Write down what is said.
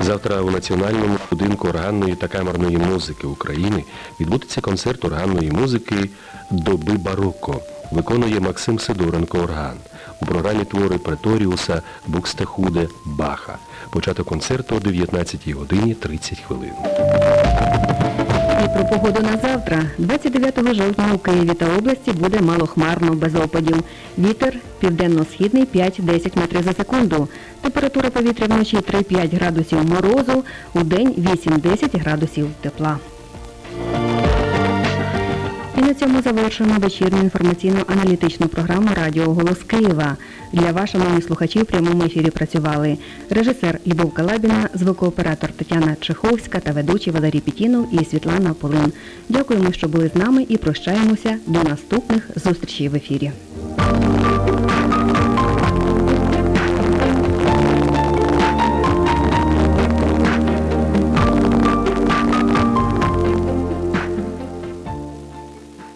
Завтра у Національному будинку органної та камерної музики України відбудеться концерт органної музики Доби бароко. Виконує Максим Сидоренко орган. У програмі твори Преторіуса, Букстехуде, Баха. Початок концерту о 19 годині 30 хвилин. Погоду на завтра. 29 жовтня у Києві та області буде малохмарно, без опадів. Вітер південно-східний 5-10 метрів за секунду. Температура повітря вночі 3-5 градусів морозу, у день 8-10 градусів тепла. Цьому завершуємо вечірню інформаційно-аналітичну програму Радіо Голос Києва. Для вас, шановні слухачі, в прямому ефірі працювали режисер Любов Калабіна, звукооператор Тетяна Чеховська та ведучий Валерій Пітінов і Світлана Полин. Дякуємо, що були з нами і прощаємося до наступних зустрічей в ефірі.